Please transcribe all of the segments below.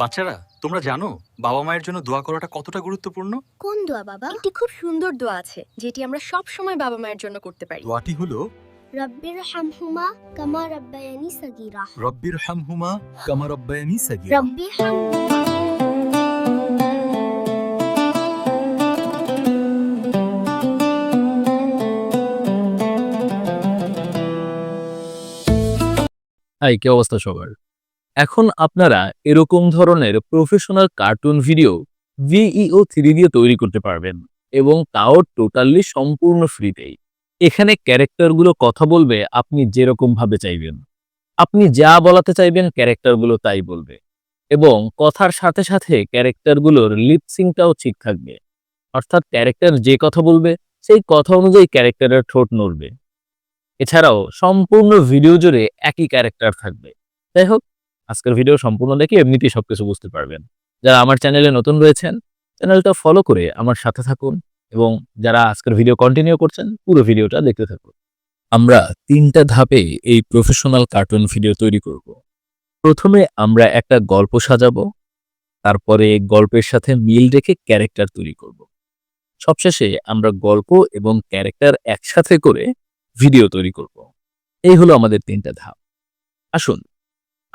বাচ্চারা তোমরা জানো বাবা মায়ের জন্য দোয়া করাটা কতটা গুরুত্বপূর্ণ? কোন দোয়া বাবা? একটি খুব সুন্দর দোয়া আছে যেটি আমরা সব সময় বাবা মায়ের জন্য করতে পারি। দোয়াটি হলো রব্বির হামহুমা কামা রব্বায়ানি সাগীরা। রব্বির হামহুমা কামা রব্বায়ানি সাগীরা। রব্বি হাই কি অবস্থা সবার? এখন আপনারা এরকম ধরনের professional cartoon video Veo three দিয়ে তৈরি করতে পারবেন এবং তাও টোটালি সম্পূর্ণ ফ্রিতেই এখানে ক্যারেক্টারগুলো কথা বলবে, আপনি যেরকম ভাবে চাইবেন। আপনি যা বলাতে চাইবেন ক্যারেক্টারগুলো তাই বলবে। এবং কথার সাথে সাথে ক্যারেক্টারগুলোর লিপসিংটাও ঠিক থাকবে। অর্থাৎ ক্যারেক্টার যে কথা বলবে, সেই কথা অনুযায়ী ক্যারেক্টারের ঠোঁট নড়বে। এছাড়াও সম্পূর্ণ ভিডিও জুড়ে একই ক্যারেক্টার থাকবে। যাই হোক আজকের ভিডিও সম্পূর্ণ দেখে এমনিতেই সবকিছু বুঝতে পারবেন। যারা আমার চ্যানেলে নতুন রয়েছেন চ্যানেলটা ফলো করে আমার সাথে থাকুন এবং যারা আজকের ভিডিও কন্টিনিউ করছেন, পুরো ভিডিওটা দেখতে থাকুন। আমরা তিনটা ধাপে এই প্রফেশনাল কার্টুন ভিডিও তৈরি করব। প্রথমে আমরা একটা গল্প সাজাবো, তারপরে গল্পের সাথে মিল রেখে ক্যারেক্টার তৈরি করব। সবশেষে আমরা গল্প এবং ক্যারেক্টার একসাথে করে ভিডিও তৈরি করব। এই হলো আমাদের তিনটা ধাপ। আসুন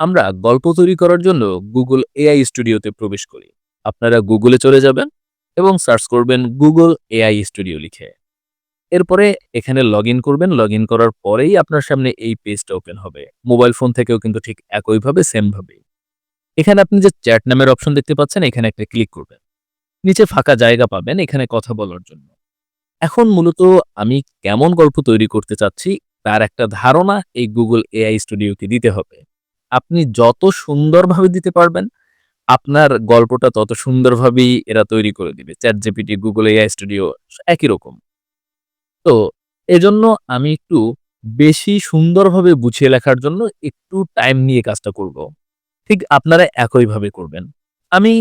আমরা গল্প তৈরি করার জন্য গুগল এআই স্টুডিওতে প্রবেশ করি। আপনারা গুগলে চলে যাবেন এবং সার্চ করবেন গুগল এআই স্টুডিও লিখে। এরপরে এখানে লগ করবেন। লগ করার পরেই আপনার সামনে এই পেজটা ওপেন হবে। মোবাইল ফোন থেকেও কিন্তু ঠিক একইভাবে সেম ভাবে এখানে আপনি যে চ্যাট নামের অপশন দেখতে পাচ্ছেন, এখানে একটা ক্লিক করবেন। নিচে ফাঁকা জায়গা পাবেন এখানে কথা বলার জন্য। এখন মূলত আমি কেমন গল্প তৈরি করতে চাচ্ছি, তার একটা ধারণা এই গুগল এআই স্টুডিওকে দিতে হবে। আপনি যত সুন্দরভাবে দিতে পারবেন, আপনার গল্পটা তত সুন্দরভাবেই এরা তৈরি করে দিবে। Chat GPT Google AI studio একই রকম। তো এজন্য আমি একটু বেশি সুন্দরভাবে বুঝিয়ে লেখার জন্য একটু টাইম নিয়ে কাজটা করব। ঠিক আপনারা একইভাবে করবেন। আমি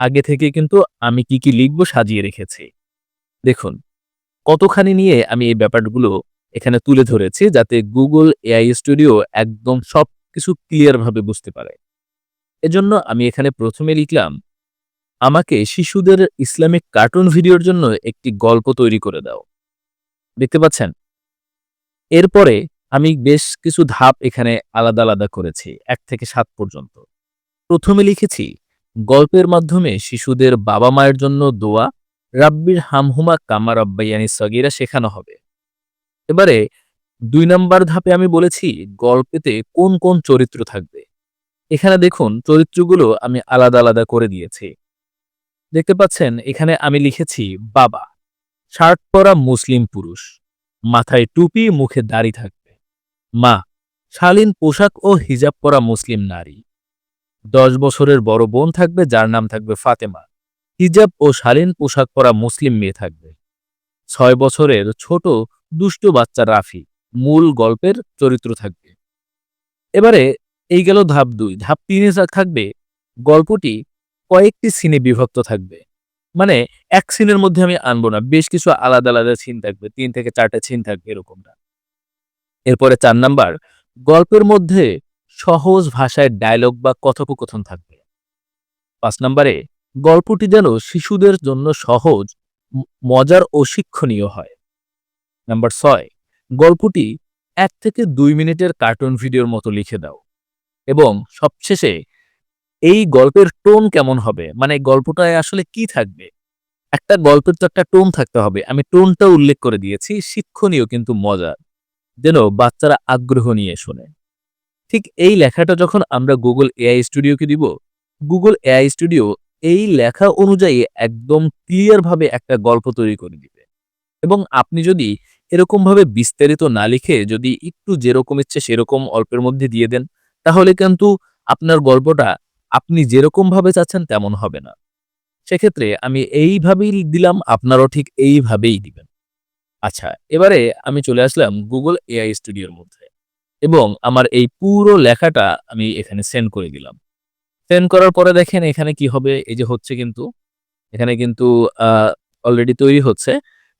আগে থেকে কিন্তু আমি কি কি লিখব সাজিয়ে রেখেছি। দেখুন, কতখানি নিয়ে আমি এই ব্যাপারগুলো এখানে তুলে ধরেছি যাতে গুগল এআই স্টুডিও একদম সব কিছু ক্লিয়ার ভাবে বুঝতে পারে। এজন্য আমি এখানে প্রথমে লিখলাম, আমাকে শিশুদের ইসলামিক কার্টুন ভিডিওর জন্য একটি গল্প তৈরি করে দাও। দেখতে পাচ্ছেন? এরপরে আমি বেশ কিছু ধাপ এখানে আলাদা আলাদা করেছি, এক থেকে সাত পর্যন্ত। প্রথমে লিখেছি, গল্পের মাধ্যমে শিশুদের বাবা মায়ের জন্য দোয়া, রাব্বির হামহুমা কামা রব্বাইয়ানি সগিরা শেখানো হবে। এবারে দুই নাম্বার ধাপে আমি বলেছি গল্পেতে কোন কোন চরিত্র থাকবে। এখানে দেখুন, চরিত্রগুলো আমি আলাদা আলাদা করে দিয়েছি। দেখতে পাচ্ছেন, এখানে আমি লিখেছি, বাবা। শার্ট পরা মুসলিম পুরুষ। মাথায় টুপি, মুখে দাড়ি থাকবে। মা, শালীন পোশাক ও হিজাব পরা মুসলিম নারী। দশ বছরের বড় বোন থাকবে, যার নাম থাকবে ফাতেমা। হিজাব ও শালীন পোশাক পরা মুসলিম মেয়ে থাকবে। ছয় বছরের ছোট দুষ্ট বাচ্চা রাফি। মূল গল্পের চরিত্র থাকবে। এবারে এই গেল ধাপ দুই। ধাপ তিনে থাকবে, গল্পটি কয়েকটি সিনে বিভক্ত থাকবে। মানে এক সিনের মধ্যে আমি আনব না, বেশ কিছু আলাদা আলাদা সিন থাকবে, তিন থেকে চারটা সিন থাকবে এরকমটা। এরপরে চার নাম্বার, গল্পের মধ্যে সহজ ভাষায় ডায়লগ বা কথোপকথন থাকবে। পাঁচ নাম্বারে, গল্পটি যেন শিশুদের জন্য সহজ মজার ও শিক্ষণীয় হয়। নাম্বার ছয় গল্পটি এক থেকে দুই মিনিটের কার্টুন ভিডিওর মতো লিখে দাও। এবং সবশেষে এই গল্পের টোন কেমন হবে? মানে গল্পটায় আসলে কি থাকবে? একটা গল্পের তো একটা টোন থাকতে হবে। আমি টোনটা উল্লেখ করে দিয়েছি, শিক্ষণীয় কিন্তু মজার। যেন বাচ্চারা আগ্রহ নিয়ে শোনে। ঠিক এই লেখাটা যখন আমরা গুগল এআই স্টুডিওকে দিব, গুগল এআই স্টুডিও এই লেখা অনুযায়ী একদম ক্লিয়ারভাবে একটা গল্প তৈরি করে দিবে। এবং আপনি যদি এরকম ভাবে বিস্তারিত না লিখে যদি একটু যেরকম ইচ্ছে সেরকম অল্পের মধ্যে দিয়ে দেন, তাহলে কিন্তু আপনার গল্পটা আপনি যেরকম ভাবে চাচ্ছেন তেমন হবে না। সেক্ষেত্রে আমি এইভাবেই দিলাম, আপনারাও ঠিক এইভাবেই দিবেন। আচ্ছা এবারে আমি চলে আসলাম গুগল এআই স্টুডিওর মধ্যে এবং আমার এই পুরো লেখাটা আমি এখানে সেন্ড করে দিলাম। সেন্ড করার পরে দেখেন এখানে কি হবে? এই যে হচ্ছে কিন্তু, এখানে কিন্তু অলরেডি তৈরি হচ্ছে।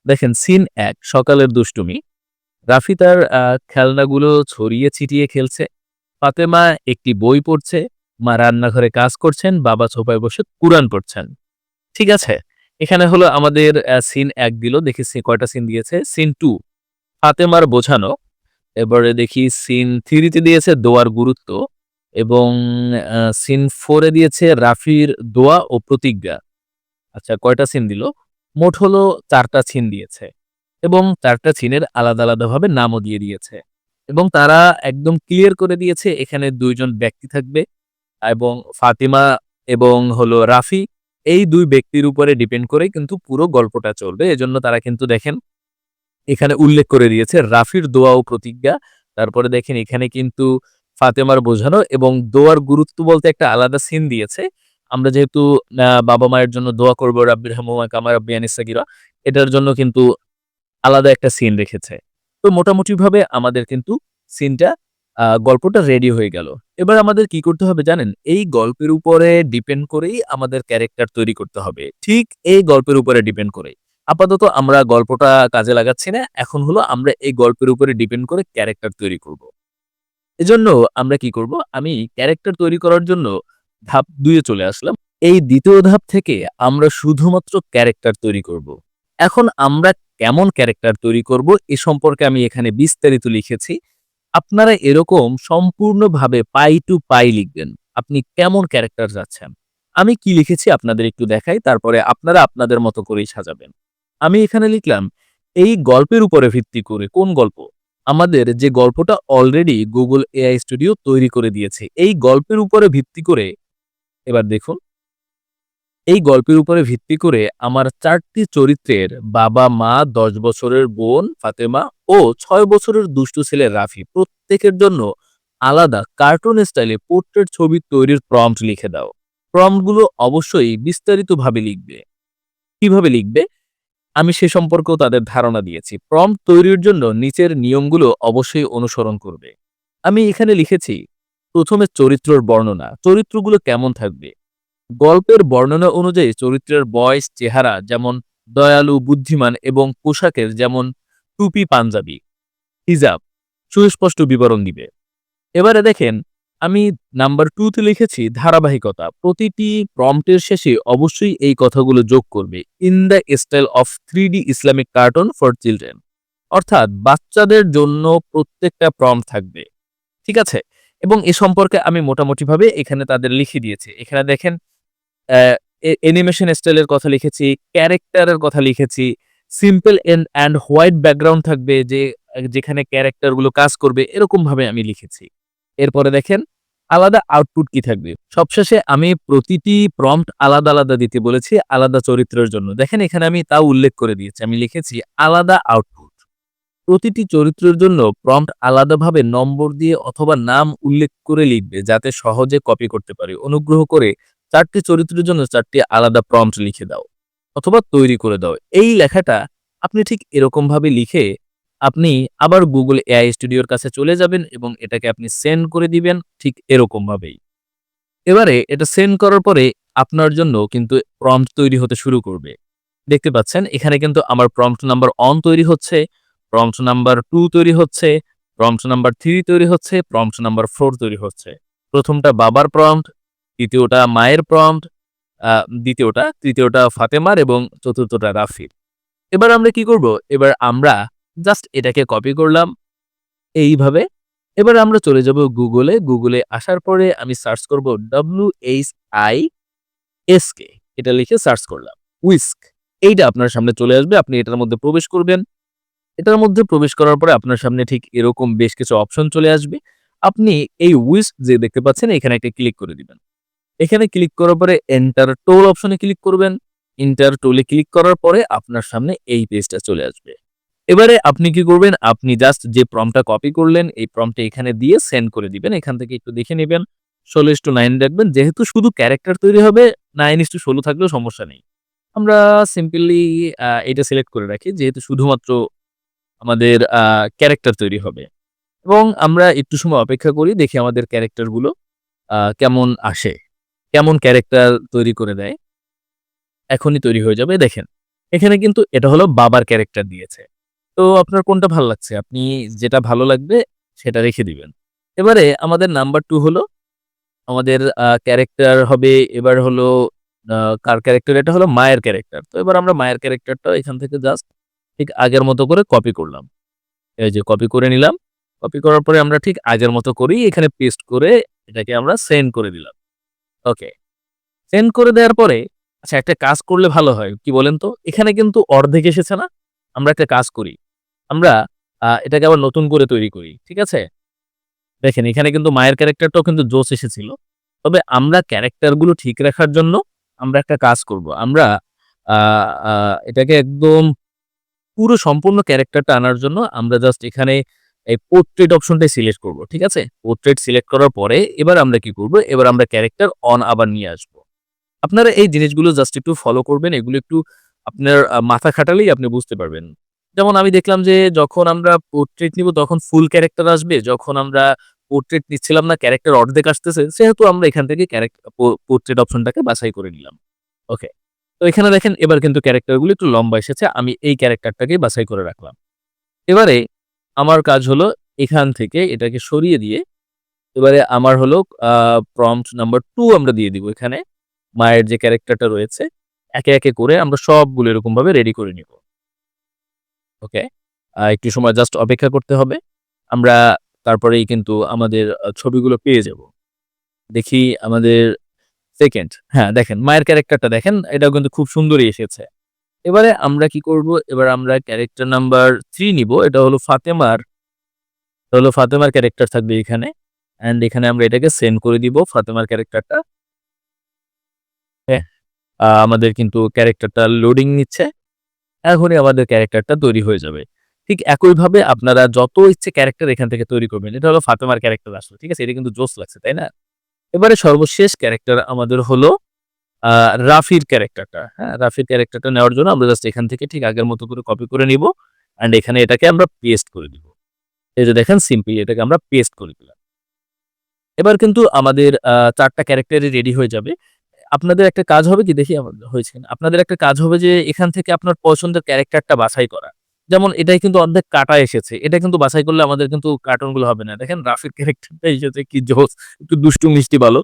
দেখেন, সিন এক, সকালের দুষ্টুমি। রাফি তার খেলনাগুলো ছড়িয়ে ছিটিয়ে খেলছে। ফাতেমা একটি বই পড়ছে, মা রান্নাঘরে কাজ করছেন, বাবা ছোপায় বসে কুরআন পড়ছেন। ঠিক আছে, এখানে হলো আমাদের সিন এক দিল, দেখি কয়টা সিন দিয়েছে? সিন টু, ফাতেমার বোঝানো। এবারে দেখি সিন থ্রিতে দিয়েছে দোয়ার গুরুত্ব এবং সিন ফোরে দিয়েছে রাফির দোয়া ও প্রতিজ্ঞা। আচ্ছা কয়টা সিন দিল? মোট হলো চারটা সিন দিয়েছে এবং চারটা সিনের আলাদা আলাদাভাবে নামও দিয়ে দিয়েছে এবং তারা একদম ক্লিয়ার করে দিয়েছে এখানে দুইজন ব্যক্তি থাকবে এবং ফাতিমা এবং হলো রাফি এই দুই ব্যক্তির উপরে ডিপেন্ড করে কিন্তু পুরো গল্পটা চলবে। এজন্য তারা কিন্তু দেখেন এখানে উল্লেখ করে দিয়েছে রাফির দোয়া ও প্রতিজ্ঞা। তারপরে দেখেন এখানে কিন্তু ফাতেমার বোঝানো এবং দোয়ার গুরুত্ব বলতে একটা আলাদা সিন দিয়েছে। আমরা যেহেতু বাবা মায়ের জন্য দোয়া করব, রাব্বির হামুমা কামা রাব্বি আনিসাগিরা এটার জন্য কিন্তু আলাদা একটা সিন রেখেছে। তো মোটামুটি ভাবে আমাদের কিন্তু সিনটা গল্পটা রেডি হয়ে গেল। এবার আমাদের কি করতে হবে জানেন? এই গল্পের উপরে ডিপেন্ড করেই আমাদের ক্যারেক্টার তৈরি করতে হবে। ঠিক এই গল্পের উপরে ডিপেন্ড করে আপাতত আমরা গল্পটা কাজে লাগাচ্ছি না। এখন হলো আমরা এই গল্পের উপরে ডিপেন্ড করে ক্যারেক্টার তৈরি করব। এজন্য আমরা কি করব? আমি ক্যারেক্টার তৈরি করার জন্য ধাপ দুয়ে চলে আসলাম। এই দ্বিতীয় ধাপ থেকে আমরা শুধুমাত্র ক্যারেক্টার তৈরি করব। এখন আমরা কেমন ক্যারেক্টার তৈরি করব এ সম্পর্কে আমি এখানে বিস্তারিত লিখেছি। আপনারা এরকম সম্পূর্ণভাবে পাই টু পাই লিখবেন। আপনি কেমন ক্যারেক্টার যাচ্ছেন। আমি কি লিখেছি আপনাদের একটু দেখাই, তারপরে আপনারা আপনাদের মতো করেই সাজাবেন। আমি এখানে লিখলাম, এই গল্পের উপরে ভিত্তি করে কোন গল্প? আমাদের যে গল্পটা অলরেডি গুগল এআই স্টুডিও তৈরি করে দিয়েছে, এই গল্পের উপরে ভিত্তি করে এবার দেখুন। এই গল্পের উপরে ভিত্তি করে আমার চারটি চরিত্রের বাবা মা, দশ বছরের বোন ফাতেমা ও ছয় বছরের দুষ্টু ছেলে রাফি প্রত্যেকের জন্য আলাদা কার্টুন স্টাইলে পোর্ট্রেট ছবি তৈরির প্রম্পট লিখে দাও। প্রম্পটগুলো অবশ্যই বিস্তারিতভাবে লিখবে। কীভাবে লিখবে? আমি সে সম্পর্কেও তাদের ধারণা দিয়েছি। প্রম্পট তৈরির জন্য নিচের নিয়মগুলো অবশ্যই অনুসরণ করবে। আমি এখানে লিখেছি প্রথমে চরিত্রর বর্ণনা, চরিত্রগুলো কেমন থাকবে? গল্পের বর্ণনা অনুযায়ী চরিত্রের বয়স, চেহারা যেমন দয়ালু, বুদ্ধিমান এবং পোশাকের যেমন টুপি, পাঞ্জাবি। হিজাব, সুস্পষ্ট বিবরণ দিবে। এবারে দেখেন, আমি নাম্বার টুতে লিখেছি ধারাবাহিকতা। প্রতিটি প্রম্পটের শেষে অবশ্যই এই কথাগুলো যোগ করবে। In the style of three Islamic cartoon for children অর্থাৎ বাচ্চাদের জন্য প্রত্যেকটা প্রম্পট থাকবে। ঠিক আছে? এবং এ সম্পর্কে আমি মোটামুটিভাবে এখানে তাদের লিখে দিয়েছি। এখানে দেখেন অ্যানিমেশন স্টাইলের কথা লিখেছি ক্যারেক্টারের কথা লিখেছি simple and and white background থাকবে যে, যেখানে ক্যারেক্টারগুলো কাজ করবে, এরকমভাবে আমি লিখেছি। এরপরে দেখেন, আলাদা আউটপুট কি থাকবে? সবশেষে আমি প্রতিটি প্রম্পট আলাদা আলাদা দিতে বলেছি, আলাদা চরিত্রের জন্য। দেখেন, এখানে আমি তা উল্লেখ করে দিয়েছি। আমি লিখেছি, আলাদা আউটপুট প্রতিটি চরিত্রের জন্য প্রম্পট আলাদাভাবে নম্বর দিয়ে অথবা নাম উল্লেখ করে লিখবে যাতে সহজে কপি করতে পারে। অনুগ্রহ করে চারটি চরিত্রের জন্য চারটি আলাদা প্রম্পট লিখে দাও অথবা তৈরি করে দাও। এই লেখাটা আপনি ঠিক এরকম ভাবে লিখে আপনি আবার গুগল এআই স্টুডিওর কাছে চলে যাবেন এবং এটাকে আপনি সেন্ড করে দিবেন ঠিক এরকম ভাবেই এবারে এটা সেন্ড করার পরে আপনার জন্য কিন্তু প্রম্পট তৈরি হতে শুরু করবে। দেখতে পাচ্ছেন এখানে কিন্তু আমার প্রম্পট নাম্বার অন তৈরি হচ্ছে। প্রম্পট নাম্বার টু তৈরি হচ্ছে প্রম্পট নাম্বার থ্রি তৈরি হচ্ছে প্রম্পট নাম্বার ফোর তৈরি হচ্ছে। প্রথমটা বাবার প্রম্পট দ্বিতীয়টা মায়ের প্রম্পট দ্বিতীয়টা, তৃতীয়টা ফাতেমার এবং চতুর্থটা রাফির। এবার আমরা কি করব? এবার আমরা জাস্ট এটাকে কপি করলাম এইভাবে। এবার আমরা চলে যাব গুগলে গুগলে আসার পরে আমি সার্চ করব W H I S K এটা লিখে সার্চ করলাম। উইস্ক এইটা আপনার সামনে চলে আসবে। আপনি এটার মধ্যে প্রবেশ করবেন। এটার মধ্যে প্রবেশ করার পরে আপনার সামনে ঠিক এরকম বেশ কিছু অপশন চলে আসবে। আপনি এই উইস্ক যে দেখতে পাচ্ছেন, এখানে একটা ক্লিক করে দিবেন। এখানে ক্লিক করার পরে এন্টার টোল অপশনে ক্লিক করবেন। ইন্টার টোলে ক্লিক করার পরে আপনার সামনে এই পেজটা চলে আসবে। এবারে আপনি কি করবেন? আপনি জাস্ট যে প্রমটা কপি করলেন, এই প্রমটা এখানে দিয়ে সেন্ড করে দিবেন। এখান থেকে একটু দেখে নেবেন। ষোলো ইস টু নাইন রাখবেন যেহেতু শুধু ক্যারেক্টার তৈরি হবে নাইন ইস টু ষোলো থাকলেও সমস্যা নেই। আমরা সিম্পলি এটা সিলেক্ট করে রাখি। যেহেতু শুধুমাত্র আমাদের ক্যারেক্টার তৈরি হবে। এবং আমরা একটু সময় অপেক্ষা করি, দেখি আমাদের ক্যারেক্টারগুলো কেমন আসে, কেমন ক্যারেক্টার তৈরি করে দেয়। এখনই তৈরি হয়ে যাবে, দেখেন। এখানে কিন্তু এটা হলো বাবার ক্যারেক্টার দিয়েছে। তো আপনার কোনটা ভালো লাগছে? আপনি যেটা ভালো লাগবে, সেটা রেখে দিবেন। এবারে আমাদের নাম্বার টু হলো, আমাদের ক্যারেক্টার হবে, এবার হলো কার ক্যারেক্টার এটা হলো মায়ের ক্যারেক্টার তো এবার আমরা মায়ের ক্যারেক্টারটা এখান থেকে জাস্ট ঠিক আগের মতো করে কপি করলাম। এই যে কপি করে নিলাম। কপি করার পরে আমরা ঠিক আগের মতো করি এখানে পেস্ট করে এটাকে আমরা সেন্ড করে দিলাম। ওকে সেন্ড করে দেওয়ার পরে আচ্ছা একটা কাজ করলে ভালো হয়, কি বলেন তো? এখানে কিন্তু অর্ধেক এসেছে না? আমরা একটা কাজ করি। আমরা এটাকে আবার নতুন করে তৈরি করি, ঠিক আছে? দেখেন, এখানে কিন্তু মায়ের ক্যারেক্টারটাও কিন্তু জোশ এসেছিল। তবে আমরা ক্যারেক্টারগুলো ঠিক রাখার জন্য আমরা একটা কাজ করব। আমরা এটাকে একদম পুরো সম্পূর্ণ ক্যারেক্টারটা আনার জন্য আমরা জাস্ট এখানে এই পোর্ট্রেট অপশনটাই সিলেক্ট করব, ঠিক আছে? পোর্ট্রেট সিলেক্ট করার পরে এবার আমরা কি করব? এবার আমরা ক্যারেক্টার অন আবার নিয়ে আসব। আপনারা এই জিনিসগুলো জাস্ট একটু ফলো করবেন, এগুলো একটু আপনার মাথা খাটালেই আপনি বুঝতে পারবেন। যেমন আমি দেখলাম যে যখন আমরা পোর্ট্রেট নিব তখন ফুল ক্যারেক্টার আসবে, যখন আমরা পোর্ট্রেট নিচ্ছিলাম না ক্যারেক্টার অর্ধেক আসতেছে, সেহেতু আমরা এখান থেকে ক্যারেক্টার পোর্ট্রেট অপশনটাকে বাছাই করে নিলাম। ওকে তো এখানে দেখেন, এবার কিন্তু ক্যারেক্টারগুলো একটু লম্বা এসেছে, আমি এই ক্যারেক্টারটাকে বাছাই করে রাখলাম। এবারে আমার কাজ হলো এখান থেকে এটাকে সরিয়ে দিয়ে, এবারে আমার হলো প্রম্পট নাম্বার টু আমরা দিয়ে দিব এখানে। মায়ের যে ক্যারেক্টারটা রয়েছে, একে একে করে আমরা সবগুলো এরকমভাবে রেডি করে নিব। ওকে একটু সময় জাস্ট অপেক্ষা করতে হবে। আমরা তারপরেই কিন্তু আমাদের ছবিগুলো পেয়ে যাব। দেখি আমাদের সেকেন্ড হ্যাঁ দেখেন, মায়ের ক্যারেক্টারটা দেখেন, এটাও কিন্তু খুব সুন্দরই এসেছে। এবারে আমরা কি করব? এবার আমরা ক্যারেক্টার নাম্বার থ্রি নিব, এটা হলো ফাতেমার, এটা হলো ফাতেমার ক্যারেক্টার থাকবে এখানে। অ্যান্ড এখানে আমরা এটাকে সেন্ড করে দিব ফাতেমার ক্যারেক্টারটা হ্যাঁ আমাদের কিন্তু ক্যারেক্টারটা লোডিং নিচ্ছে। এখনই আমাদের ক্যারেক্টারটা তৈরি হয়ে যাবে। ঠিক একইভাবে আপনারা যত ইচ্ছে ক্যারেক্টার এখান থেকে তৈরি করবেন, এটা হলো ফাতেমার ক্যারেক্টার আসলে, ঠিক আছে? এটা কিন্তু জোস লাগছে, তাই না? এবারে সর্বশেষ ক্যারেক্টার আমাদের হলো রাফির ক্যারেক্টারটা হ্যাঁ রাফির ক্যারেক্টারটা নেওয়ার জন্য আমরা জাস্ট এখান থেকে ঠিক আগের মতো করে কপি করে নিব অ্যান্ড এখানে এটাকে আমরা পেস্ট করে দিব। এই যে দেখেন সিম্পলি এটাকে আমরা পেস্ট করে দিলাম। এবার কিন্তু আমাদের চারটা ক্যারেক্টারই রেডি হয়ে যাবে। আপনাদের একটা কাজ হবে কি, দেখি, হয়েছে। আপনাদের একটা কাজ হবে যে এখান থেকে আপনার পছন্দের ক্যারেক্টারটা বাছাই করা। যেমন এটাই কিন্তু অর্ধেক কাটা এসেছে। এটা কিন্তু বাছাই করলে আমাদের কিন্তু কার্টুনগুলো হবে না। দেখেন রাফির ক্যারেক্টারটা এসেছে, কি জোস, একটু দুষ্টু মিষ্টি ভালো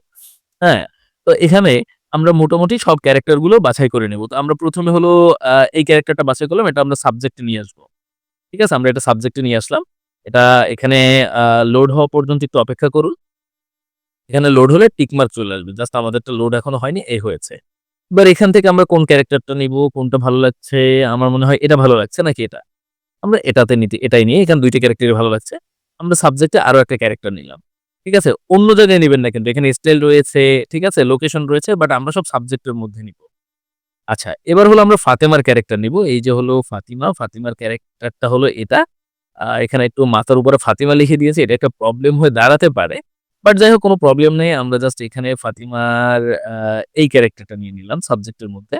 হ্যাঁ তো এখানে আমরা মোটামুটি সব ক্যারেক্টারগুলো বাছাই করে নেব। তো আমরা প্রথমে হলো এই ক্যারেক্টারটা বাছাই করলাম, এটা আমরা সাবজেক্টে নিয়ে আসব। ঠিক আছে? আমরা এটা সাবজেক্টে নিয়ে আসলাম। এটা এখানে লোড হওয়া পর্যন্ত একটু অপেক্ষা করুন। এখানে লোড হলে টিকমার্ক চলে আসবে। জাস্ট আমাদেরটা লোড এখনও হয়নি এই হয়েছে। এবার এখান থেকে আমরা কোন ক্যারেক্টারটা নিব, কোনটা ভালো লাগছে, আমার মনে হয় এটা ভালো লাগছে, নাকি এটা? আমরা এটাতে নিতে, এটাই নিয়ে এখানে দুইটা ক্যারেক্টারই ভালো লাগছে। আমরা সাবজেক্টে আরও একটা ক্যারেক্টার নিলাম। ঠিক আছে? অন্য জায়গায় নেবেন না কিন্তু, এখানে স্টাইল রয়েছে, ঠিক আছে? লোকেশন রয়েছে বাট আমরা সব সাবজেক্টের মধ্যে নিব। আচ্ছা এবার হলো আমরা ফাতেমার ক্যারেক্টার নিব। এই যে হলো ফাতিমা, ফাতিমার ক্যারেক্টারটা হলো এটা। এখানে একটু মাথার উপরে ফাতিমা লিখে দিয়েছে, এটা একটা প্রবলেম হয়ে দাঁড়াতে পারে। বাট যাই হোক, কোনো প্রবলেম নেই। আমরা জাস্ট এখানে ফাতিমার এই ক্যারেক্টারটা নিয়ে নিলাম সাবজেক্টের মধ্যে।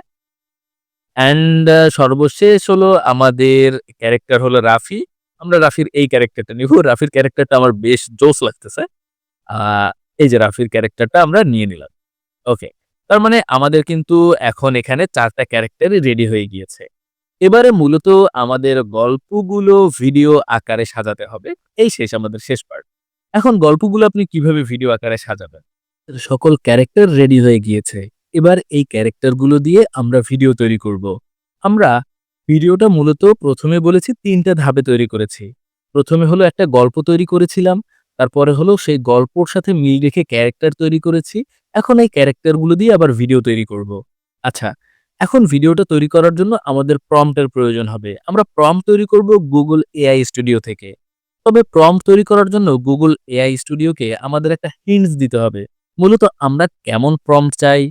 অ্যান্ড সর্বশেষ হলো আমাদের ক্যারেক্টার হলো রাফি। আমরা রাফির এই ক্যারেক্টারটা নিব। রাফির ক্যারেক্টারটা আমার বেশ জোস লাগতেছে। এই যে রাফির ক্যারেক্টারটা আমরা নিয়ে নিলাম। ওকে তার মানে আমাদের কিন্তু এখন এখানে চারটা ক্যারেক্টারই রেডি হয়ে গিয়েছে। এবারে মূলত আমাদের গল্পগুলো ভিডিও আকারে সাজাতে হবে। এই শেষ আমাদের শেষ পার্ট এখন গল্পগুলো আপনি কীভাবে ভিডিও আকারে সাজাবেন? সকল ক্যারেক্টার রেডি হয়ে গিয়েছে। এবার এই ক্যারেক্টারগুলো দিয়ে আমরা ভিডিও তৈরি করব। আমরা ভিডিওটা মূলত প্রথমে বলেছি তিনটা ধাপে তৈরি করেছি। প্রথমে হলো একটা গল্প তৈরি করেছিলাম, তারপরে হলো সেই গল্পর সাথে মিল রেখে ক্যারেক্টার তৈরি করেছি। এখন এই ক্যারেক্টারগুলো দিয়ে আবার ভিডিও তৈরি করব। আচ্ছা এখন ভিডিওটা তৈরি করার জন্য আমাদের প্রম্পটের প্রয়োজন হবে। আমরা প্রম্পট তৈরি করব গুগল এআই স্টুডিও থেকে। তবে প্রম্পট তৈরি করার জন্য গুগল এআই স্টুডিওকে আমাদের একটা হিন্টস দিতে হবে। মূলত আমরা কেমন প্রম্পট চাই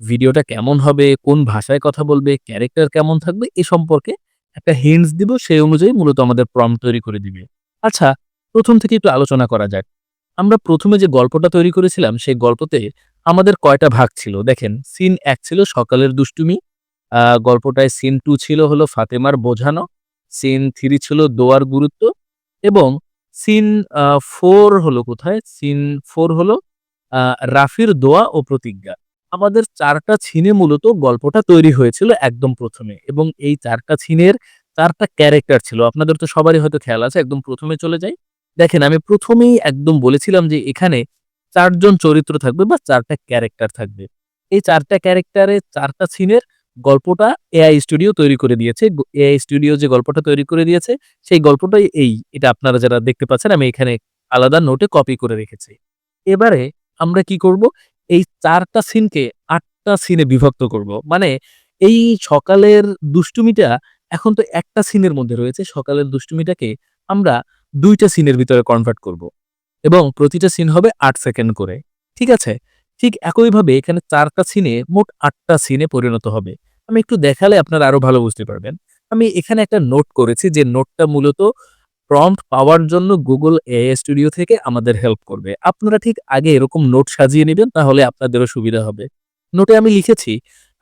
ভিডিওটা কেমন হবে, কোন ভাষায় কথা বলবে ক্যারেক্টার কেমন থাকবে, এ সম্পর্কে একটা হিন্টস দিব, সেই অনুযায়ী মূলত আমাদের প্রম্পট তৈরি করে দিবে। আচ্ছা প্রথম থেকে একটু আলোচনা করা যাক। আমরা প্রথমে যে গল্পটা তৈরি করেছিলাম, সেই গল্পতে আমাদের কয়টা ভাগ ছিল? দেখেন সিন এক ছিল সকালের দুষ্টুমি গল্পটায় সিন টু ছিল হলো ফাতেমার বোঝানো সিন থ্রি ছিল দোয়ার গুরুত্ব, এবং সিন ফোর হলো কোথায়? সিন ফোর হলো রাফির দোয়া ও প্রতিজ্ঞা। আমাদের চারটা ছিনে মূলত গল্পটা তৈরি হয়েছিল একদম প্রথমে এবং এই চারটা ছিনের চারটা ক্যারেক্টার ছিল। আপনাদের তো সবারই হয়তো খেয়াল আছে, একদম প্রথমে চলে যাই। দেখেন, আমি প্রথমেই একদম বলেছিলাম যে এখানে চারজন চরিত্র থাকবে বা চারটা ক্যারেক্টার থাকবে। এই চারটা ক্যারেক্টারে চারটা সিনের গল্পটা এআই স্টুডিও তৈরি করে দিয়েছে। এআই স্টুডিও যে গল্পটা তৈরি করে দিয়েছে, সেই গল্পটাই এই। এটা আপনারা যারা দেখতে পাচ্ছেন, আমি এখানে আলাদা নোটে কপি করে রেখেছি। এবারে আমরা কি করব? এই চারটা সিনকে আটটা সিনে বিভক্ত করব। মানে এই সকালের দুষ্টুমিটা এখন তো একটা সিনের মধ্যে রয়েছে। সকালের দুষ্টুমিটাকে আমরা দুইটা সিনের ভিতরে কনভার্ট করব এবং প্রতিটা সিন হবে আট সেকেন্ড করে। ঠিক আছে? ঠিক একইভাবে এখানে চারটা সিনে মোট আটটা সিনে পরিণত হবে। আমি একটু দেখালে আপনারা আরও ভালো বুঝতে পারবেন। আমি এখানে একটা নোট করেছি যে নোটটা মূলত প্রম্পট পাওয়ার জন্য গুগল এআই স্টুডিও থেকে আমাদের হেল্প করবে। আপনারা ঠিক আগে এরকম নোট সাজিয়ে নেবেন, তাহলে আপনাদেরও সুবিধা হবে। নোটে আমি লিখেছি,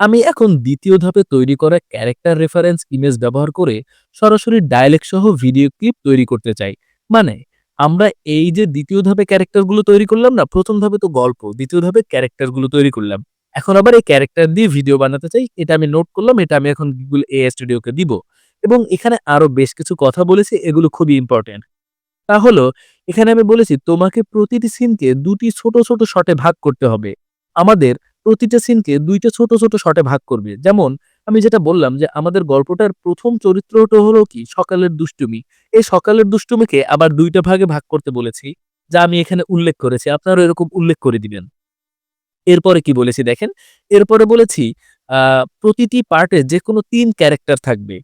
আমি এখন দ্বিতীয় ধাপে তৈরি করা ক্যারেক্টার রেফারেন্স ইমেজ ব্যবহার করে সরাসরি ডায়ালেক্ট সহ ভিডিও ক্লিপ তৈরি করতে চাই। মানে আমরা এই যে দ্বিতীয় ধাপে ক্যারেক্টারগুলো তৈরি করলাম না, প্রথম ধাপে তো গল্প, দ্বিতীয় ধাপে ক্যারেক্টারগুলো তৈরি করলাম। এখন আবার এই ক্যারেক্টার দিয়ে ভিডিও বানাতে চাই, এটা আমি নোট করলাম, এটা আমি এখন গুগল এ স্টুডিওকে দিব। এবং এখানে আরও বেশ কিছু কথা বলেছি, এগুলো খুবই ইম্পর্টেন্ট তা হলো, এখানে আমি বলেছি, তোমাকে প্রতিটি সিনকে দুটি ছোট ছোট শটে ভাগ করতে হবে। আমাদের প্রতিটা সিনকে দুইটা ছোট ছোট শটে ভাগ করবে। যেমন, আমি যেটা বললাম যে, আমাদের গল্পটার প্রথম চরিত্রটা হলো কি? সকালের দুষ্টুমি। এই সকালের দুষ্টুমিকে আবার দুইটা ভাগে ভাগ করতে বলেছি, যা আমি এখানে উল্লেখ করেছি। আপনারা এরকম উল্লেখ করে দিবেন। এরপরে কি বলেছি দেখেন? এরপরে বলেছি প্রতিটি পার্টে যে কোনো তিন ক্যারেক্টার থাকবে।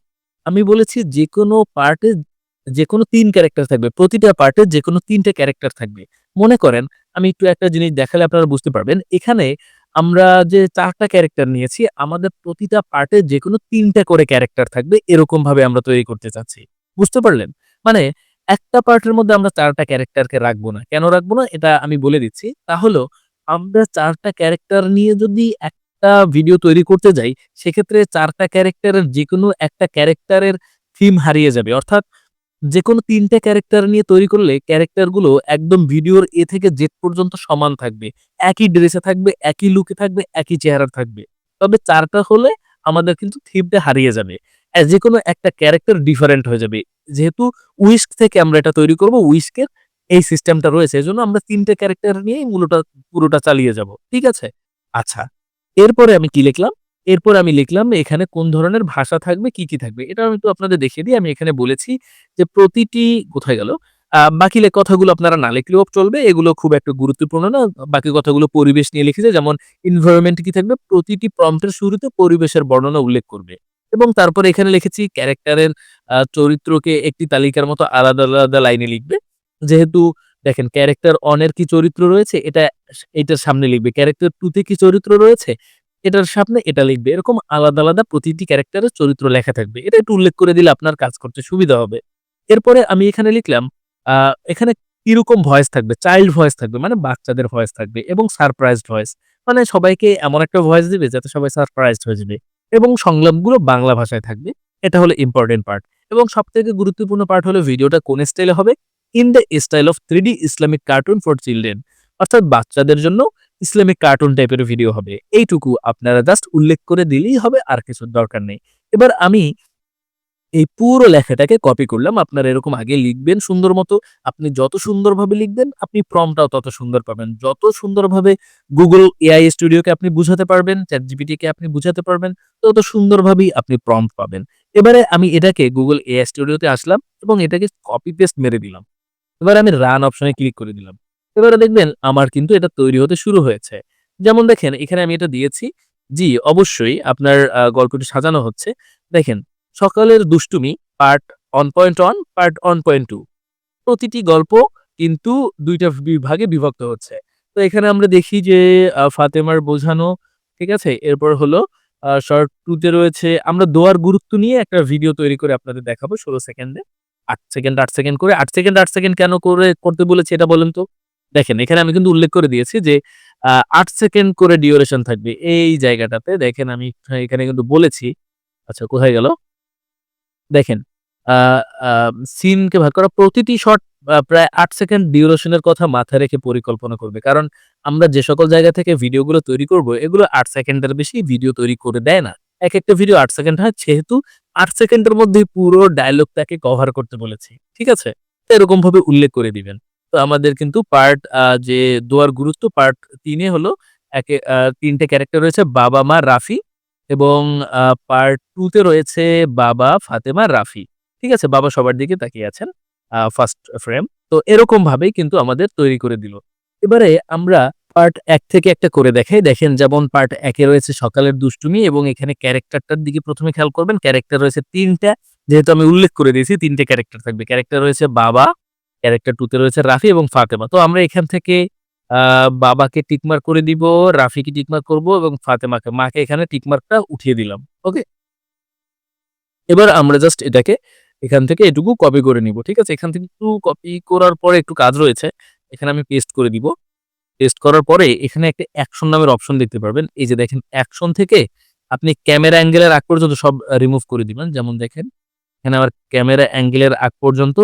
আমি বলেছি যে কোনো পার্টে যে কোনো তিন ক্যারেক্টার থাকবে, প্রতিটা পার্টে যে কোনো তিনটে ক্যারেক্টার থাকবে। মনে করেন, আমি একটু একটা জিনিস দেখালে আপনারা বুঝতে পারবেন, এখানে আমরা যে চারটা ক্যারেক্টার নিয়েছি, আমাদের প্রতিটা পার্টে যে কোনো তিনটা করে ক্যারেক্টার থাকবে এরকম ভাবে আমরা তৈরি করতে চাচ্ছি। বুঝতে পারলেন? মানে একটা পার্টের মধ্যে আমরা চারটা ক্যারেক্টারকে রাখব না। কেন রাখব না? এটা আমি বলে দিচ্ছি। তাহলে আমরা চারটা ক্যারেক্টার নিয়ে যদি একটা ভিডিও তৈরি করতে যাই, সেক্ষেত্রে চারটা ক্যারেক্টারের যে কোনো একটা ক্যারেক্টারের থিম হারিয়ে যাবে। অর্থাৎ যে কোনো তিনটে ক্যারেক্টার নিয়ে তৈরি করলে ক্যারেক্টারগুলো একদম ভিডিওর এ থেকে জেড পর্যন্ত সমান থাকবে। একই ড্রেসে থাকবে, একই লুকে থাকবে, একই চেহারা থাকবে। তবে চারটা হলে আমাদের কিন্তু থিমটা হারিয়ে যাবে। যে কোনো একটা ক্যারেক্টার ডিফারেন্ট হয়ে যাবে। যেহেতু উইস্ক থেকে আমরা এটা তৈরি করব উইস্কের এই সিস্টেমটা রয়েছে, এজন্য আমরা তিনটে ক্যারেক্টার নিয়েই মূলটা, পুরোটা চালিয়ে যাব। ঠিক আছে? আচ্ছা। এরপরে আমি কি লিখলাম? এরপর আমি লিখলাম এখানে কোন ধরনের ভাষা থাকবে, কি কি থাকবে? এটা আমি তো আপনাদের দেখিয়ে দিই। আমি এখানে বলেছি যে প্রতিটি কোথায় গেল? বাকি কথাগুলো আপনারা না লিখলেও চলবে। এগুলো খুব একটা গুরুত্বপূর্ণ না। বাকি কথাগুলো পরিবেশ নিয়ে লিখেছে। যেমন ইনভায়রনমেন্ট কি থাকবে? প্রতিটি প্রম্পটের শুরুতে পরিবেশের বর্ণনা উল্লেখ করবে। এবং তারপর এখানে লিখেছি ক্যারেক্টারের চরিত্রকে একটি তালিকার মতো আলাদা আলাদা লাইনে লিখবে। যেহেতু দেখেন ক্যারেক্টার অনের কি চরিত্র রয়েছে? এটা এটার সামনে লিখবে। ক্যারেক্টার টুতে কি চরিত্র রয়েছে? এটার সামনে এটা লিখবে। এরকম আলাদা আলাদা প্রতিটি ক্যারেক্টারের চরিত্র লেখা থাকবে। এটা একটু উল্লেখ করে দিলে আপনার কাজ করতে সুবিধা হবে। এরপরে আমি এখানে লিখলাম এখানে কীরকম ভয়েস থাকবে? চাইল্ড ভয়েস থাকবে মানে বাচ্চাদের ভয়েস থাকবে এবং সারপ্রাইজড ভয়েস মানে সবাইকে এমন একটা ভয়েস দিবে যাতে সবাই সারপ্রাইজড হয়ে যাবে এবং সংলাপগুলো বাংলা ভাষায় থাকবে। এটা হলো ইম্পর্টেন্ট পার্ট এবং সব থেকে গুরুত্বপূর্ণ পার্ট হলো ভিডিওটা কোন স্টাইলে হবে? In the style of three Islamic cartoon for children অর্থাৎ বাচ্চাদের জন্য ইসলামিক কার্টুন টাইপের ভিডিও হবে। এইটুকু আপনারা জাস্ট উল্লেখ করে দিলেই হবে, আর কিছুর দরকার নেই। এবার আমি এই পুরো লেখাটাকে কপি করলাম। আপনারা এরকম আগে লিখবেন সুন্দর মতো। আপনি যত সুন্দরভাবে লিখবেন, আপনি প্রমটাও তত সুন্দর পাবেন। যত সুন্দরভাবে গুগল এআই স্টুডিওকে আপনি বুঝাতে পারবেন চ্যাট জিপিটিকে আপনি বুঝাতে পারবেন, তত সুন্দরভাবেই আপনি প্রম্পট পাবেন। এবারে আমি এটাকে গুগল এআই স্টুডিওতে আসলাম এবং এটাকে কপি পেস্ট মেরে দিলাম। এবার আমি রান অপশনে ক্লিক করে দিলাম। এবারে দেখবেন আমার কিন্তু এটা তৈরি হতে শুরু হয়েছে। যেমন দেখেন, এখানে আমি এটা দিয়েছি। জি, অবশ্যই আপনার গল্পটি সাজানো হচ্ছে। দেখেন, সকালের দুষ্টুমি part on point one part on point two প্রতিটি গল্প কিন্তু দুইটা বিভাগে বিভক্ত হচ্ছে। তো এখানে আমরা দেখি যে ফাতেমার বোঝানো, ঠিক আছে? এরপর হলো শর্ট টুতে রয়েছে, আমরা দোয়ার গুরুত্ব নিয়ে একটা ভিডিও তৈরি করে আপনাদের দেখাবো ষোলো সেকেন্ডে। আট সেকেন্ড আট সেকেন্ড করে, আট সেকেন্ড আট সেকেন্ড কেন করে, করতে বলেছি এটা বলেন তো? দেখেন, এখানে আমি কিন্তু উল্লেখ করে দিয়েছি যে আট সেকেন্ড করে ডিউরেশন থাকবে এই জায়গাটাতে। দেখেন, আমি এখানে কিন্তু বলেছি। আচ্ছা কোথায় গেল? দেখেন সিনকে ভাগ করা প্রতিটি শট প্রায় আট সেকেন্ড ডিউরেশনের কথা মাথায় রেখে পরিকল্পনা করবে। কারণ আমরা যে সকল জায়গা থেকে ভিডিওগুলো তৈরি করব, এগুলো আট সেকেন্ডের বেশি ভিডিও তৈরি করে দেয় না। এক একটা ভিডিও আট সেকেন্ড হয়, যেহেতু আট সেকেন্ডের মধ্যে পুরো ডায়লগটাকে কভার করতে বলেছি, ঠিক আছে? এরকম ভাবে উল্লেখ করে দিবেন। তো আমাদের কিন্তু পার্ট যে দোয়ার গুরুত্ব পার্ট তিনে হলো একে তিনটে ক্যারেক্টার রয়েছে, বাবা, মা, রাফি এবং পার্ট টু তে রয়েছে বাবা, ফাতেমা, রাফি, ঠিক আছে? বাবা সবার দিকে তাকিয়ে আছেন ফার্স্ট ফ্রেম তো এরকম ভাবেই কিন্তু আমাদের তৈরি করে দিল। এবারে আমরা পার্ট এক থেকে একটা করে দেখাই। দেখেন যেমন পার্ট একে রয়েছে সকালের দুষ্টুমি এবং এখানে ক্যারেক্টারটার দিকে প্রথমে খেয়াল করবেন। ক্যারেক্টার রয়েছে তিনটা, যেহেতু আমি উল্লেখ করে দিয়েছি, তিনটে ক্যারেক্টার থাকবে। ক্যারেক্টার রয়েছে বাবা, ক্যারেক্টার টুতে রয়েছে রাফি এবং ফাতেমা। তো আমরা এখান থেকে বাবাকে টিকমার্ক করে দিব, রাফিকে টিকমার্ক করব এবং ফাতেমাকে, মাকে এখানে টিকমার্কটা উঠিয়ে দিলাম। ওকে? এবার আমরা জাস্ট এটাকে এখান থেকে এটুকু কপি করে নিব, ঠিক আছে? এখান থেকে একটু কপি করার পরে একটু কাজ রয়েছে। এখানে আমি পেস্ট করে দিব। পেস্ট করার পরে এখানে একটা অ্যাকশন নামের অপশন দেখতে পারবেন। এই যে দেখেন অ্যাকশন থেকে আপনি ক্যামেরা অ্যাঙ্গেলের আগ পর্যন্ত সব রিমুভ করে দিবেন। যেমন দেখেন, এখানে আমার ক্যামেরা অ্যাঙ্গেলের আগ পর্যন্ত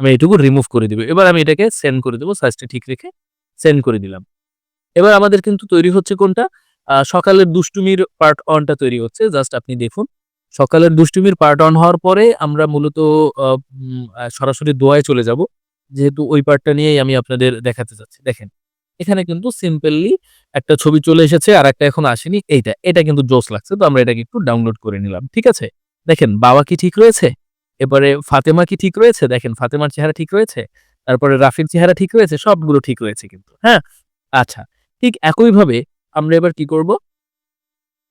আমি এটুকু রিমুভ করে দিব। এবার আমি এটাকে সেন্ড করে দেবো সাইজটা ঠিক রেখে সেন্ড করে দিলাম। এবার আমাদের কিন্তু তৈরি হচ্ছে কোনটা? সকালের দুষ্টুমির পার্ট অনটা তৈরি হচ্ছে। জাস্ট আপনি দেখুন, সকালের দুষ্টুমির পার্ট অন হওয়ার পরে আমরা মূলত সরাসরি দোয়ায় চলে যাব। যেহেতু ওই পার্টটা নিয়েই আমি আপনাদের দেখাতে চাচ্ছি। দেখেন এখানে কিন্তু সিম্পলি একটা ছবি চলে এসেছে আর একটা এখন আসেনি, এইটা। এটা কিন্তু জোস লাগছে, তো আমরা এটাকে একটু ডাউনলোড করে নিলাম, ঠিক আছে? দেখেন, বাবা কি ঠিক রয়েছে? এবারে ফাতেমা কি ঠিক রয়েছে? দেখেন, ফাতেমার চেহারা ঠিক রয়েছে? তারপরে রাফির চেহারা ঠিক রয়েছে? সবগুলো ঠিক রয়েছে কিন্তু হ্যাঁ? আচ্ছা ঠিক একইভাবে আমরা এবার কি করব?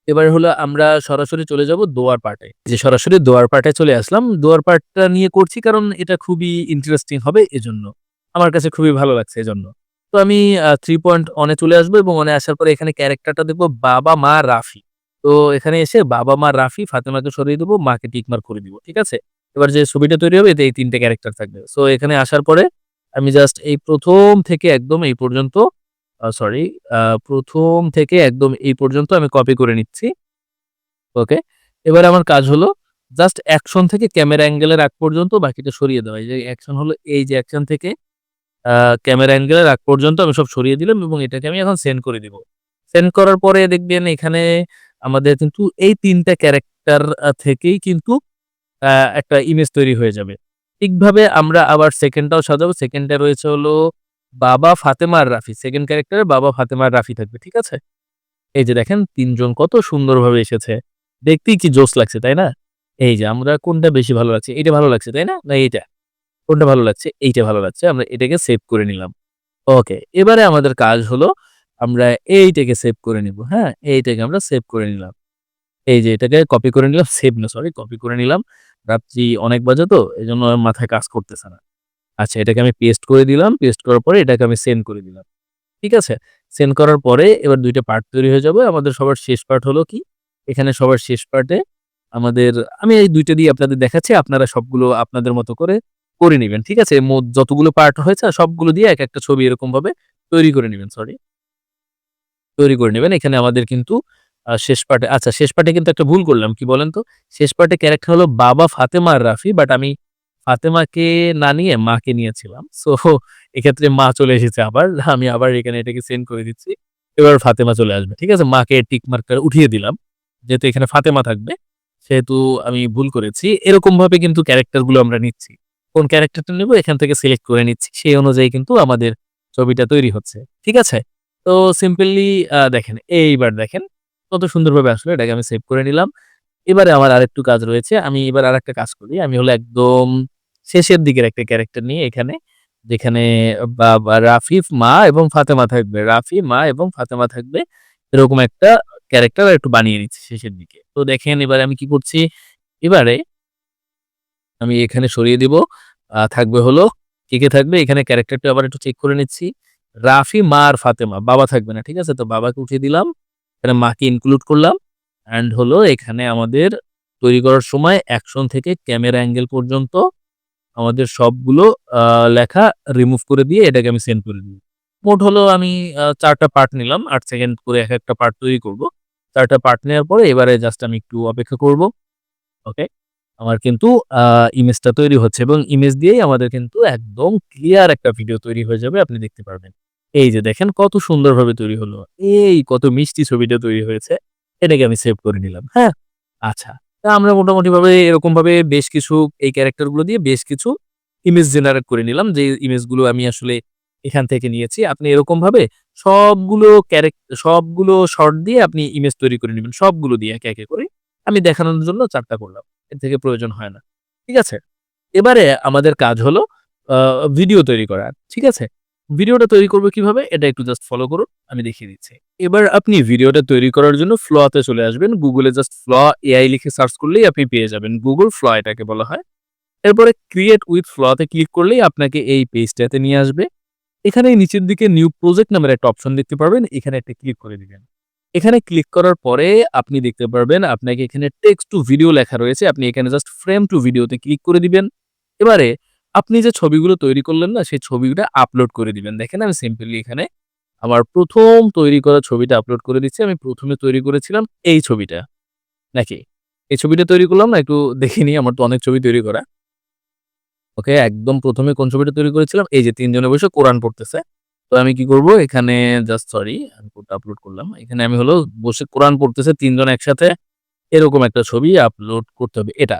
এবার হলো আমরা সরাসরি চলে যাব দোয়ার পার্টে। যে সরাসরি দোয়ার পার্টে চলে আসলাম, দোয়ার পার্টটা নিয়ে করছি কারণ এটা খুবই ইন্টারেস্টিং হবে এজন্য। আমার কাছে খুবই ভালো লাগছে এজন্য। তো আমি থ্রি পয়েন্ট অনে চলে আসব এবং অনে আসার পরে এখানে ক্যারেক্টারটা দেখব বাবা মা রাফি। তো এখানে এসে বাবা মা রাফি ফাতেমাকে সরিয়ে দেবো, মাকে টিকমার করে দিব, ঠিক আছে? এবার যে ছবিটা তৈরি হবে, এতে এই তিনটে ক্যারেক্টার থাকবে। সো এখানে আসার পরে আমি জাস্ট এই প্রথম থেকে একদম এই পর্যন্ত সরি প্রথম থেকে একদম এই পর্যন্ত আমি কপি করে নিচ্ছি। ওকে এবার আমার কাজ হলো জাস্ট অ্যাকশন থেকে ক্যামেরা অ্যাঙ্গেলের আগ পর্যন্ত বাকিটা সরিয়ে দেওয়া। যে অ্যাকশন হলো, এই যে অ্যাকশন থেকে ক্যামেরা অ্যাঙ্গেলের আগ পর্যন্ত আমি সব সরিয়ে দিলাম এবং এটাকে আমি এখন সেন্ড করে দিব। সেন্ড করার পরে দেখবেন এখানে আমাদের কিন্তু এই তিনটা ক্যারেক্টার থেকেই কিন্তু একটা ইমেজ তৈরি হয়ে যাবে। ঠিকভাবে আমরা আবার সেকেন্ডটাও সাজাবো। সেকেন্ডটা রয়েছে হলো বাবা ফাতেমার রাফি। সেকেন্ড ক্যারেক্টারে বাবা ফাতেমার রাফি থাকবে, ঠিক আছে? এই যে দেখেন, তিনজন কত সুন্দরভাবে এসেছে। দেখতেই কি জোস লাগছে, তাই না? এই যে আমরা কোনটা বেশি ভালো লাগছে? এটা ভালো লাগছে, তাই না? না, এইটা। কোনটা ভালো লাগছে, এইটা ভালো লাগছে, আমরা এটাকে সেভ করে নিলাম। ওকে এবারে আমাদের কাজ হলো, আমরা এইটাকে সেভ করে নিব হ্যাঁ? এইটাকে আমরা সেভ করে নিলাম। এই যে এটাকে কপি করে নিলাম সেভ না সরি কপি করে নিলাম। রাত্রি অনেক বাজে তো এই জন্য মাথায় কাজ করতেছে না। আচ্ছা এটাকে আমি পেস্ট করে দিলাম পেস্ট করার পরে এটাকে আমি সেন্ড করে দিলাম। ঠিক আছে? সেন্ড করার পরে এবার দুইটা পার্ট তৈরি হয়ে যাবে। আমাদের সবার শেষ পার্ট হলো কি? এখানে সবার শেষ পার্টে আমাদের, আমি এই দুইটা দিয়ে আপনাদের দেখাচ্ছি, আপনারা সবগুলো আপনাদের মতো করে করে নেবেন, ঠিক আছে? মোট যতগুলো পার্ট হয়েছে, সবগুলো দিয়ে এক একটা ছবি এরকম ভাবে তৈরি করে নেবেন সরি তৈরি করে নেবেন। এখানে আমাদের কিন্তু শেষ পার্টে আচ্ছা শেষ পার্টে কিন্তু একটা ভুল করলাম, কি বলেন তো? শেষ পার্টে ক্যারেক্টার হলো বাবা ফাতেমা আর রাফি বাট আমি ফাতেমাকে না নিয়ে মাকে নিয়েছিলাম। সো এক্ষেত্রে মা চলে এসেছে আবার, আমি আবার এখানে এটাকে সেন্ড করে দিচ্ছি। এবার ফাতেমা চলে আসবে, ঠিক আছে? মাকে টিক মার্কার উঠিয়ে দিলাম, যেহেতু এখানে ফাতেমা থাকবে, সেহেতু আমি ভুল করেছি। এরকম ভাবে কিন্তু ক্যারেক্টারগুলো আমরা নিচ্ছি। কোন ক্যারেক্টারটা নেব, এখান থেকে সিলেক্ট করে নিচ্ছি। সেই অনুযায়ী কিন্তু আমাদের ছবিটা তৈরি হচ্ছে, ঠিক আছে? তো সিম্পলি দেখেন, এইবার দেখেন, কত সুন্দরভাবে আসলে এটাকে আমি সেভ করে নিলাম। এবারে আমার আরেকটু কাজ রয়েছে, আমি এবার আর একটা কাজ করি। আমি হলো একদম শেষের দিকের একটা ক্যারেক্টার নিয়ে এখানে, যেখানে রাফিফ মা এবং ফাতেমা থাকবে। রাফি, মা এবং ফাতেমা থাকবে, এরকম একটা ক্যারেক্টার একটু বানিয়ে নিচ্ছি শেষের দিকে। তো দেখেন, এবারে আমি কি করছি? এবারে আমি এখানে সরিয়ে দিব। থাকবে হলো, কে কে থাকবে? এখানে ক্যারেক্টারটা আবার একটু চেক করে নিচ্ছি। রাফি, মা আর ফাতেমা, বাবা থাকবে না, ঠিক আছে? তো বাবাকে উঠিয়ে দিলাম। এখানে মাকে ইনক্লুড করলাম। অ্যান্ড হলো এখানে আমাদের তৈরি করার সময় অ্যাকশন থেকে ক্যামেরা অ্যাঙ্গেল পর্যন্ত আমাদের সবগুলো লেখা রিমুভ করে দিয়ে এটাকে আমি সেন্ড করে দিই মোট হলো আমি চারটা পার্ট নিলাম। আট সেকেন্ড করে এক একটা পার্ট তৈরি করব। চারটা পার্ট নেওয়ার পরে এবারে জাস্ট আমি একটু অপেক্ষা করব। ওকে আমার কিন্তু ইমেজটা তৈরি হচ্ছে এবং ইমেজ দিয়েই আমাদের কিন্তু একদম ক্লিয়ার একটা ভিডিও তৈরি হয়ে যাবে, আপনি দেখতে পারবেন। এই যে দেখেন কত সুন্দরভাবে তৈরি হলো, এই কত মিষ্টি ছবিটা তৈরি হয়েছে, এটাকে আমি সেভ করে নিলাম হ্যাঁ? আচ্ছা তা আমরা মোটামুটি ভাবে এরকম ভাবে বেশ কিছু এই ক্যারেক্টারগুলো দিয়ে বেশ কিছু ইমেজ জেনারেট করে নিলাম, যে ইমেজগুলো আমি আসলে এখান থেকে নিয়েছি। আপনি এরকম ভাবে সবগুলো ক্যারেক্টার সবগুলো শর্ট দিয়ে আপনি ইমেজ তৈরি করে নেবেন, সবগুলো দিয়ে একে একে করে আমি দেখানোর জন্য চারটা করলাম। এর থেকে প্রয়োজন হয় না। ঠিক আছে? এবারে আমাদের কাজ হলো ভিডিও তৈরি করা। ঠিক আছে? ভিডিওটা তৈরি করব কীভাবে? এটা একটু জাস্ট ফলো করুন, আমি দেখিয়ে দিচ্ছি। এবার আপনি ভিডিওটা তৈরি করার জন্য ফ্লতে চলে আসবেন। গুগলে জাস্ট ফ্ল এআই লিখে সার্চ করলেই আপনি পেয়ে যাবেন। গুগল ফ্ল এটাকে বলা হয়। এরপরে ক্রিয়েট উইথ ফ্লতে ক্লিক করলেই আপনাকে এই পেজটাতে নিয়ে আসবে। এখানে নিচের দিকে নিউ প্রজেক্ট নামের একটা অপশন দেখতে পারবেন। এখানে একটা ক্লিক করে দিবেন। এখানে ক্লিক করার পরে আপনি দেখতে পারবেন আপনাকে এখানে টেক্সট টু ভিডিও লেখা রয়েছে। আপনি এখানে জাস্ট ফ্রেম টু ভিডিওতে ক্লিক করে দিবেন। এবারে আপনি যে ছবিগুলো তৈরি করলেন না, সেই ছবিগুলো আপলোড করে দিবেন। দেখেন আমি সিম্পলি এখানে আমার প্রথম তৈরি করা ছবিটা আপলোড করে দিচ্ছি। আমি প্রথমে তৈরি করেছিলাম এই ছবিটা। নাকি? এই ছবিটা তৈরি করলাম না, একটু দেখে নিই, আমার তো অনেক ছবি তৈরি করা। ওকে একদম প্রথমে কোন ছবিটা তৈরি করেছিলাম? এই যে তিনজনে বসে কোরআন পড়তেছে। তো আমি কি করব? এখানে জাস্ট সরি আমি কোডটা আপলোড করলাম। এখানে আমি হলো বসে কোরআন পড়তেছে, তিনজন একসাথে এরকম একটা ছবি আপলোড করতে হবে। এটা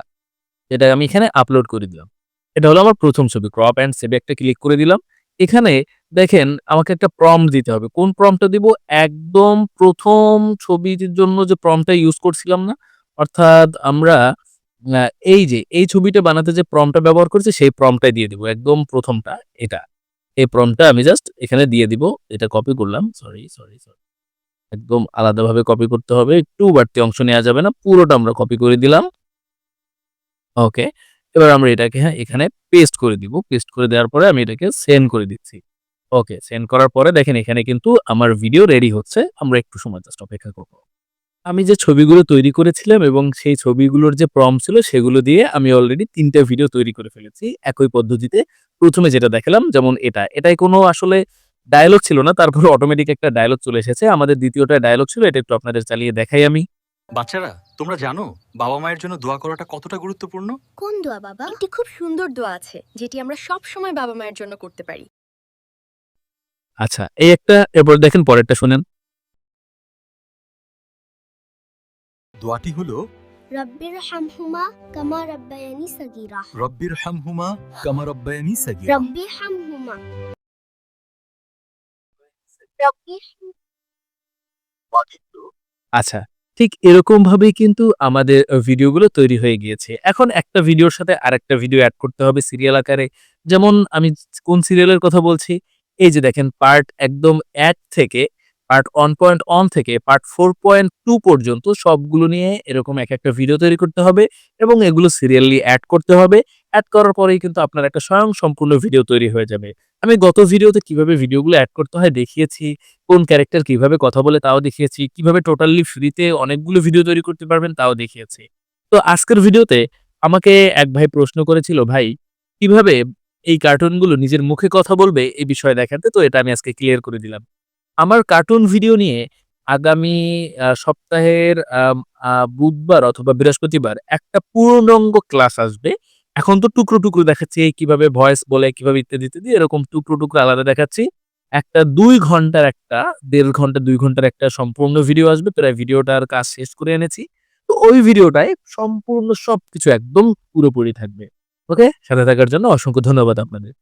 এটা আমি এখানে আপলোড করে দিলাম। এটা হলো আমার প্রথম ছবি ক্রপ অ্যান্ড সেভে একটা ক্লিক করে দিলাম। এখানে দেখেন আমাকে একটা প্রম দিতে হবে। কোন প্রমটা দিব? একদম প্রথম ছবিটির জন্য যে প্রমটা ইউজ করছিলাম না, অর্থাৎ আমরা এই যে, এই ছবিটা বানাতে যে প্রমটা ব্যবহার করছি, সেই প্রমটাই দিয়ে দিব। একদম প্রথমটা, এটা। এই প্রমটা আমি জাস্ট এখানে দিয়ে দিব। এটা কপি করলাম। সরি সরি সরি একদম আলাদাভাবে কপি করতে হবে। একটু বাড়তি অংশ নেওয়া যাবে না। পুরোটা আমরা কপি করে দিলাম। ওকে এবার আমরা এটাকে হ্যাঁ এখানে পেস্ট করে দিব। পেস্ট করে দেওয়ার পরে আমি এটাকে সেন্ড করে দিচ্ছি। ওকে সেন্ড করার পরে দেখেন এখানে কিন্তু আমার ভিডিও রেডি হচ্ছে। আমরা একটু সময় জাস্ট অপেক্ষা করব। আমি যে ছবিগুলো তৈরি করেছিলাম এবং সেই ছবিগুলোর যে প্রম ছিল সেগুলো দিয়ে আমি অলরেডি তিনটা ভিডিও তৈরি করে ফেলেছি একই পদ্ধতিতে। প্রথমে যেটা দেখালাম যেমন এটা। এটাই কোনো আসলে ডায়লগ ছিল না তারপরে অটোমেটিক একটা ডায়লগ চলে এসেছে। আমাদের দ্বিতীয়টা ডায়লগ ছিল এটা একটু আপনাদের চালিয়ে দেখাই আমি। বাচ্চারা তোমরা জানো বাবা মায়ের জন্য দোয়া করাটা কতটা গুরুত্বপূর্ণ? কোন দোয়া বাবা? একটি খুব সুন্দর দোয়া আছে যেটি আমরা সব সময় বাবা মায়ের জন্য করতে পারি। আচ্ছা এই একটা এরপর দেখেন পরেরটা শুনেন। দোয়াটি হলো রব্বির হামহুমা কামা রব্বায়ানি সাগীরা। রব্বির হামহুমা কামা রব্বায়ানি সাগীরা। রব্বি হামহুমা আচ্ছা ঠিক এরকম ভাবেই কিন্তু আমাদের ভিডিওগুলো তৈরি হয়ে গিয়েছে। এখন একটা ভিডিওর সাথে আরেকটা ভিডিও অ্যাড করতে হবে সিরিয়াল আকারে। যেমন আমি কোন সিরিয়ালের কথা বলছি এই যে দেখেন পার্ট একদম এক থেকে পার্ট ওয়ান পয়েন্ট অন থেকে পার্ট ফোর পয়েন্ট টু পর্যন্ত সবগুলো নিয়ে এরকম এক একটা ভিডিও তৈরি করতে হবে এবং এগুলো সিরিয়ালি অ্যাড করতে হবে। অ্যাড করার পরেই কিন্তু আপনার একটা স্বয়ং সম্পূর্ণ ভিডিও তৈরি হয়ে যাবে। আমি গত ভিডিওতে কীভাবে ভিডিওগুলো অ্যাড করতে হয় দেখিয়েছি, কোন ক্যারেক্টার কীভাবে কথা বলে তাও দেখিয়েছি, কীভাবে টোটালি ফ্রিতে অনেকগুলো ভিডিও তৈরি করতে পারবেন তাও দেখিয়েছি। তো আজকের ভিডিওতে আমাকে এক ভাই প্রশ্ন করেছিল, ভাই, কীভাবে এই কার্টুনগুলো নিজের মুখে কথা বলবে এই বিষয়ে দেখাতে? তো এটা আমি আজকে ক্লিয়ার করে দিলাম। আমার কার্টুন ভিডিও নিয়ে আগামী সপ্তাহের বুধবার অথবা বৃহস্পতিবার একটা পূর্ণাঙ্গ ক্লাস আসবে। এখন তো টুকরো টুকরো দেখাচ্ছি কীভাবে ভয়েস বলে, কীভাবে ইত্যাদি ইত্যাদি, এরকম টুকরো টুকরো আলাদা দেখাচ্ছি। একটা দুই ঘণ্টার একটা, দেড় ঘণ্টা, দুই ঘণ্টার একটা সম্পূর্ণ ভিডিও আসবে প্রায় ভিডিওটার কাজ শেষ করে এনেছি। তো ওই ভিডিওটায় সম্পূর্ণ সবকিছু একদম পুরোপুরি থাকবে। ওকে সাথে থাকার জন্য অসংখ্য ধন্যবাদ আপনাদের।